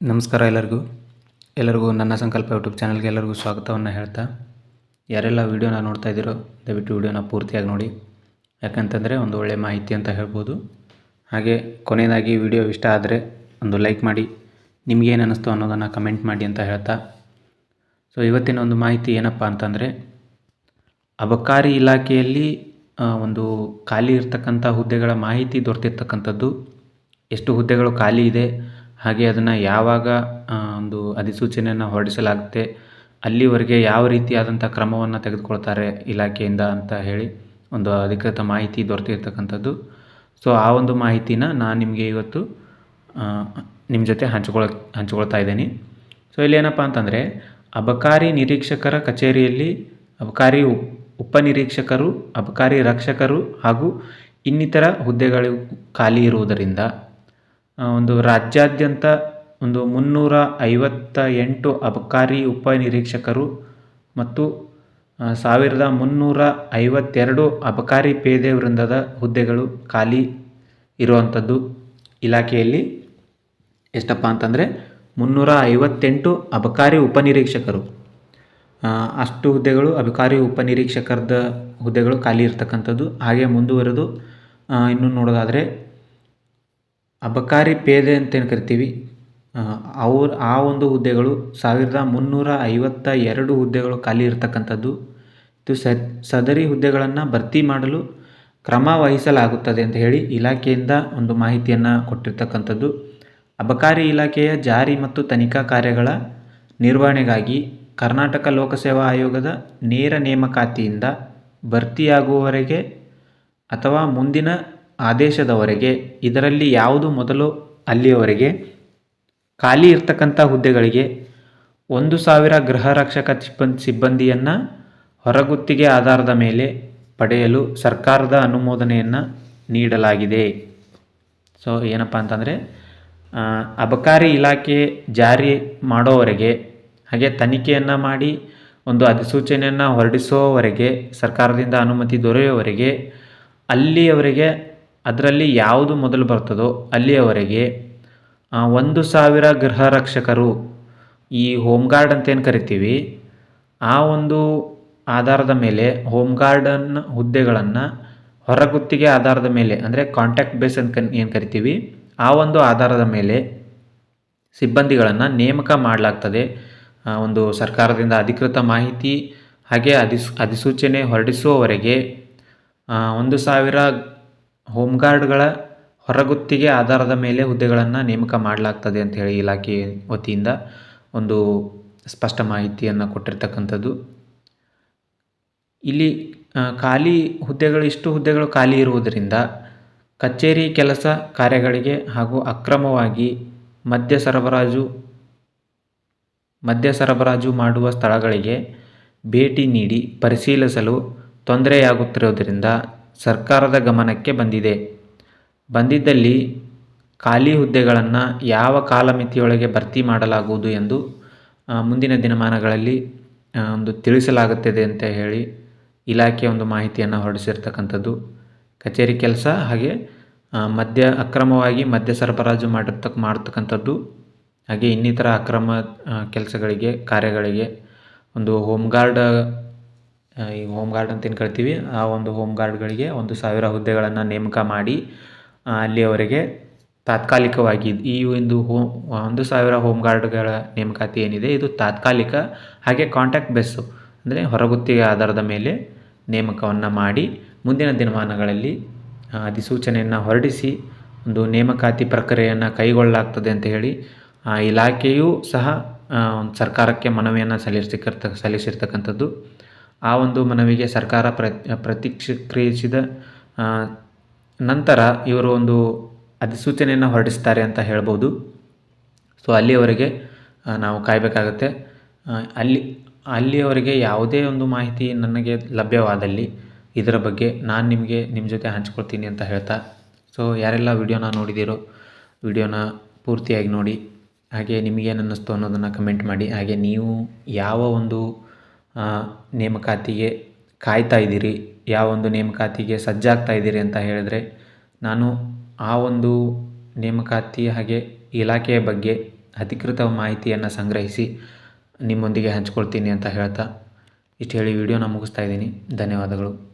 ನಮಸ್ಕಾರ ಎಲ್ಲರಿಗೂ. ಎಲ್ಲರಿಗೂ ನನ್ನ ಸಂಕಲ್ಪ ಯೂಟ್ಯೂಬ್ ಚಾನಲ್ಗೆ ಎಲ್ಲರಿಗೂ ಸ್ವಾಗತವನ್ನು ಹೇಳ್ತಾ, ಯಾರೆಲ್ಲ ವೀಡಿಯೋನ ನೋಡ್ತಾ ಇದ್ದೀರೋ ದಯವಿಟ್ಟು ವೀಡಿಯೋನ ಪೂರ್ತಿಯಾಗಿ ನೋಡಿ. ಯಾಕಂತಂದರೆ ಒಂದು ಒಳ್ಳೆಯ ಮಾಹಿತಿ ಅಂತ ಹೇಳ್ಬೋದು. ಹಾಗೆ ಕೊನೆಯದಾಗಿ ವಿಡಿಯೋ ಇಷ್ಟ ಆದರೆ ಒಂದು ಲೈಕ್ ಮಾಡಿ ನಿಮಗೇನು ಅನ್ನಿಸ್ತು ಅನ್ನೋದನ್ನು ಕಮೆಂಟ್ ಮಾಡಿ ಅಂತ ಹೇಳ್ತಾ. ಸೊ, ಇವತ್ತಿನ ಒಂದು ಮಾಹಿತಿ ಏನಪ್ಪ ಅಂತಂದರೆ, ಅಬಕಾರಿ ಇಲಾಖೆಯಲ್ಲಿ ಒಂದು ಖಾಲಿ ಇರ್ತಕ್ಕಂಥ ಹುದ್ದೆಗಳ ಮಾಹಿತಿ ದೊರೆತಿರ್ತಕ್ಕಂಥದ್ದು, ಎಷ್ಟು ಹುದ್ದೆಗಳು ಖಾಲಿ ಇದೆ ಹಾಗೆ ಅದನ್ನು ಯಾವಾಗ ಒಂದು ಅಧಿಸೂಚನೆಯನ್ನು ಹೊರಡಿಸಲಾಗುತ್ತೆ, ಅಲ್ಲಿವರೆಗೆ ಯಾವ ರೀತಿಯಾದಂಥ ಕ್ರಮವನ್ನು ತೆಗೆದುಕೊಳ್ತಾರೆ ಇಲಾಖೆಯಿಂದ ಅಂತ ಹೇಳಿ ಒಂದು ಅಧಿಕೃತ ಮಾಹಿತಿ ದೊರೆತಿರ್ತಕ್ಕಂಥದ್ದು. ಸೊ ಆ ಒಂದು ಮಾಹಿತಿನ ನಾನು ನಿಮಗೆ ಇವತ್ತು ನಿಮ್ಮ ಜೊತೆ ಹಂಚಿಕೊಳ, ಹಂಚ್ಕೊಳ್ತಾ ಇದ್ದೀನಿ. ಸೊ ಇಲ್ಲಿ ಏನಪ್ಪ ಅಂತಂದರೆ, ಅಬಕಾರಿ ನಿರೀಕ್ಷಕರ ಕಚೇರಿಯಲ್ಲಿ ಅಬಕಾರಿ ಉಪ್, ಉಪನಿರೀಕ್ಷಕರು, ಅಬಕಾರಿ ರಕ್ಷಕರು ಹಾಗೂ ಇನ್ನಿತರ ಹುದ್ದೆಗಳು ಖಾಲಿ ಇರುವುದರಿಂದ ಒಂದು ರಾಜ್ಯಾದ್ಯಂತ ಒಂದು ಮುನ್ನೂರ ಐವತ್ತ ಎಂಟು ಅಬಕಾರಿ ಉಪನಿರೀಕ್ಷಕರು ಮತ್ತು ಆ, ಸಾವಿರದ ಮುನ್ನೂರ ಐವತ್ತೆರಡು ಅಬಕಾರಿ ಪೇದೆ ವೃಂದದ ಹುದ್ದೆಗಳು ಖಾಲಿ ಇರುವಂಥದ್ದು ಇಲಾಖೆಯಲ್ಲಿ. ಎಷ್ಟಪ್ಪ ಅಂತಂದರೆ ಮುನ್ನೂರ ಐವತ್ತೆಂಟು ಅಬಕಾರಿ ಉಪನಿರೀಕ್ಷಕರು. ಅಷ್ಟು ಹುದ್ದೆಗಳು ಅಬಕಾರಿ ಉಪನಿರೀಕ್ಷಕರದ ಹುದ್ದೆಗಳು ಖಾಲಿ ಇರ್ತಕ್ಕಂಥದ್ದು. ಹಾಗೆ ಮುಂದುವರೆದು ಇನ್ನು ನೋಡೋದಾದರೆ ಅಬಕಾರಿ ಪೇದೆ ಅಂತೇನು ಕರಿತೀವಿ ಅವ್ರ, ಆ ಒಂದು ಹುದ್ದೆಗಳು ಸಾವಿರದ ಮುನ್ನೂರ ಐವತ್ತ ಎರಡು ಹುದ್ದೆಗಳು ಖಾಲಿ ಇರತಕ್ಕಂಥದ್ದು. ಇದು ಸದರಿ ಹುದ್ದೆಗಳನ್ನು ಭರ್ತಿ ಮಾಡಲು ಕ್ರಮ ವಹಿಸಲಾಗುತ್ತದೆ ಅಂತ ಹೇಳಿ ಇಲಾಖೆಯಿಂದ ಒಂದು ಮಾಹಿತಿಯನ್ನು ಕೊಟ್ಟಿರ್ತಕ್ಕಂಥದ್ದು. ಅಬಕಾರಿ ಇಲಾಖೆಯ ಜಾರಿ ಮತ್ತು ತನಿಖಾ ಕಾರ್ಯಗಳ ನಿರ್ವಹಣೆಗಾಗಿ ಕರ್ನಾಟಕ ಲೋಕಸೇವಾ ಆಯೋಗದ ನೇರ ನೇಮಕಾತಿಯಿಂದ ಭರ್ತಿಯಾಗುವವರೆಗೆ ಅಥವಾ ಮುಂದಿನ ಆದೇಶದವರೆಗೆ, ಇದರಲ್ಲಿ ಯಾವುದು ಮೊದಲು ಅಲ್ಲಿಯವರೆಗೆ? ಖಾಲಿ ಇರ್ತಕ್ಕಂಥ ಹುದ್ದೆಗಳಿಗೆ ಒಂದು ಸಾವಿರ ಗೃಹ ರಕ್ಷಕ ಸಿಬ್ಬಂದಿ ಸಿಬ್ಬಂದಿಯನ್ನು ಹೊರಗುತ್ತಿಗೆ ಆಧಾರದ ಮೇಲೆ ಪಡೆಯಲು ಸರ್ಕಾರದ ಅನುಮೋದನೆಯನ್ನು ನೀಡಲಾಗಿದೆ. ಸೊ ಏನಪ್ಪ ಅಂತಂದರೆ ಅಬಕಾರಿ ಇಲಾಖೆ ಜಾರಿ ಮಾಡೋವರೆಗೆ, ಹಾಗೆ ತನಿಖೆಯನ್ನು ಮಾಡಿ, ಒಂದು ಅಧಿಸೂಚನೆಯನ್ನು ಹೊರಡಿಸೋವರೆಗೆ ಸರ್ಕಾರದಿಂದ ಅನುಮತಿ ದೊರೆಯುವವರೆಗೆ, ಅಲ್ಲಿಯವರೆಗೆ ಅದರಲ್ಲಿ ಯಾವುದು ಮೊದಲು ಬರ್ತದೋ ಅಲ್ಲಿಯವರೆಗೆ ಒಂದು ಸಾವಿರ ಗೃಹ ರಕ್ಷಕರು ಈ ಹೋಮ್ ಗಾರ್ಡ್ ಅಂತ ಏನು ಕರಿತೀವಿ, ಆ ಒಂದು ಆಧಾರದ ಮೇಲೆ ಹೋಮ್ ಗಾರ್ಡನ್ ಹುದ್ದೆಗಳನ್ನು ಹೊರಗುತ್ತಿಗೆ ಆಧಾರದ ಮೇಲೆ, ಅಂದರೆ ಕಾಂಟ್ಯಾಕ್ಟ್ ಬೇಸ್ ಅಂತ ಏನು ಕರಿತೀವಿ, ಆ ಒಂದು ಆಧಾರದ ಮೇಲೆ ಸಿಬ್ಬಂದಿಗಳನ್ನು ನೇಮಕ ಮಾಡಲಾಗ್ತದೆ. ಒಂದು ಸರ್ಕಾರದಿಂದ ಅಧಿಕೃತ ಮಾಹಿತಿ ಹಾಗೆ ಅಧಿಸ್, ಅಧಿಸೂಚನೆ ಹೊರಡಿಸುವವರೆಗೆ ಒಂದು ಸಾವಿರ ಹೋಮ್ ಗಾರ್ಡ್ಗಳ ಹೊರಗುತ್ತಿಗೆ ಆಧಾರದ ಮೇಲೆ ಹುದ್ದೆಗಳನ್ನು ನೇಮಕ ಮಾಡಲಾಗ್ತದೆ ಅಂತ ಹೇಳಿ ಇಲಾಖೆ ವತಿಯಿಂದ ಒಂದು ಸ್ಪಷ್ಟ ಮಾಹಿತಿಯನ್ನು ಕೊಟ್ಟಿರ್ತಕ್ಕಂಥದ್ದು. ಇಲ್ಲಿ ಖಾಲಿ ಹುದ್ದೆಗಳು, ಇಷ್ಟು ಹುದ್ದೆಗಳು ಖಾಲಿ ಇರುವುದರಿಂದ ಕಚೇರಿ ಕೆಲಸ ಕಾರ್ಯಗಳಿಗೆ ಹಾಗೂ ಅಕ್ರಮವಾಗಿ ಮದ್ಯ ಸರಬರಾಜು ಮದ್ಯ ಸರಬರಾಜು ಮಾಡುವ ಸ್ಥಳಗಳಿಗೆ ಭೇಟಿ ನೀಡಿ ಪರಿಶೀಲಿಸಲು ತೊಂದರೆಯಾಗುತ್ತಿರುವುದರಿಂದ ಸರ್ಕಾರದ ಗಮನಕ್ಕೆ ಬಂದಿದೆ. ಬಂದಿದ್ದಲ್ಲಿ ಖಾಲಿ ಹುದ್ದೆಗಳನ್ನು ಯಾವ ಕಾಲಮಿತಿಯೊಳಗೆ ಭರ್ತಿ ಮಾಡಲಾಗುವುದು ಎಂದು ಮುಂದಿನ ದಿನಮಾನಗಳಲ್ಲಿ ಒಂದು ತಿಳಿಸಲಾಗುತ್ತದೆ ಅಂತ ಹೇಳಿ ಇಲಾಖೆ ಒಂದು ಮಾಹಿತಿಯನ್ನು ಹೊರಡಿಸಿರ್ತಕ್ಕಂಥದ್ದು. ಕಚೇರಿ ಕೆಲಸ ಹಾಗೆ ಮದ್ಯ, ಅಕ್ರಮವಾಗಿ ಮದ್ಯ ಸರಬರಾಜು ಮಾಡಿರ್ತಕ್ಕ ಮಾಡ್ತಕ್ಕಂಥದ್ದು. ಹಾಗೆ ಇನ್ನಿತರ ಅಕ್ರಮ ಕೆಲಸಗಳಿಗೆ, ಕಾರ್ಯಗಳಿಗೆ ಒಂದು ಹೋಮ್ ಗಾರ್ಡ್ ಈ ಹೋಮ್ ಗಾರ್ಡ್ ಅಂತ ಏನು ಕರಿತೀವಿ, ಆ ಒಂದು ಹೋಮ್ ಗಾರ್ಡ್ಗಳಿಗೆ ಒಂದು ಸಾವಿರ ಹುದ್ದೆಗಳನ್ನು ನೇಮಕ ಮಾಡಿ ಅಲ್ಲಿಯವರೆಗೆ ತಾತ್ಕಾಲಿಕವಾಗಿ ಈ ಒಂದು ಹೋಮ್ ಒಂದು ಸಾವಿರ ಹೋಮ್ ಗಾರ್ಡ್ಗಳ ನೇಮಕಾತಿ ಏನಿದೆ, ಇದು ತಾತ್ಕಾಲಿಕ ಹಾಗೆ ಕಾಂಟ್ಯಾಕ್ಟ್ ಬೆಸ್ಸು ಅಂದರೆ ಹೊರಗುತ್ತಿಗೆ ಆಧಾರದ ಮೇಲೆ ನೇಮಕವನ್ನು ಮಾಡಿ, ಮುಂದಿನ ದಿನಮಾನಗಳಲ್ಲಿ ಅಧಿಸೂಚನೆಯನ್ನು ಹೊರಡಿಸಿ, ಒಂದು ನೇಮಕಾತಿ ಪ್ರಕ್ರಿಯೆಯನ್ನು ಕೈಗೊಳ್ಳಲಾಗ್ತದೆ ಅಂತ ಹೇಳಿ ಇಲಾಖೆಯೂ ಸಹ ಸರ್ಕಾರಕ್ಕೆ ಮನವಿಯನ್ನು ಸಲ್ಲಿಸಿರ್ತಕ್ಕ ಸಲ್ಲಿಸಿರ್ತಕ್ಕಂಥದ್ದು. ಆ ಒಂದು ಮನವಿಗೆ ಸರ್ಕಾರ ಪ್ರತಿ ಪ್ರತಿಕ್ರಿಯಿಸಿದ ನಂತರ ಇವರು ಒಂದು ಅಧಿಸೂಚನೆಯನ್ನು ಹೊರಡಿಸ್ತಾರೆ ಅಂತ ಹೇಳ್ಬೋದು. ಸೊ, ಅಲ್ಲಿಯವರೆಗೆ ನಾವು ಕಾಯಬೇಕಾಗತ್ತೆ. ಅಲ್ಲಿ, ಅಲ್ಲಿಯವರೆಗೆ ಯಾವುದೇ ಒಂದು ಮಾಹಿತಿ ನನಗೆ ಲಭ್ಯವಾದಲ್ಲಿ ಇದರ ಬಗ್ಗೆ ನಾನು ನಿಮಗೆ ನಿಮ್ಮ ಜೊತೆ ಹಂಚ್ಕೊಳ್ತೀನಿ ಅಂತ ಹೇಳ್ತಾ. ಸೊ, ಯಾರೆಲ್ಲ ವಿಡಿಯೋನ ನೋಡಿದ್ದೀರೋ ವಿಡಿಯೋನ ಪೂರ್ತಿಯಾಗಿ ನೋಡಿ, ಹಾಗೆ ನಿಮಗೇನು ಅನ್ನಿಸ್ತು ಅನ್ನೋದನ್ನು ಕಮೆಂಟ್ ಮಾಡಿ. ಹಾಗೆ ನೀವು ಯಾವ ಒಂದು ನೇಮಕಾತಿಗೆ ಕಾಯ್ತಾ ಇದ್ದೀರಿ, ಯಾವ ಒಂದು ನೇಮಕಾತಿಗೆ ಸಜ್ಜಾಗ್ತಾ ಇದ್ದೀರಿ ಅಂತ ಹೇಳಿದ್ರೆ, ನಾನು ಆ ಒಂದು ನೇಮಕಾತಿ ಹಾಗೆ ಇಲಾಖೆಯ ಬಗ್ಗೆ ಅಧಿಕೃತ ಮಾಹಿತಿಯನ್ನು ಸಂಗ್ರಹಿಸಿ ನಿಮ್ಮೊಂದಿಗೆ ಹಂಚ್ಕೊಳ್ತೀನಿ ಅಂತ ಹೇಳ್ತಾ ಇಷ್ಟು ಹೇಳಿ ವಿಡಿಯೋನ ಮುಗಿಸ್ತಾ ಇದ್ದೀನಿ. ಧನ್ಯವಾದಗಳು.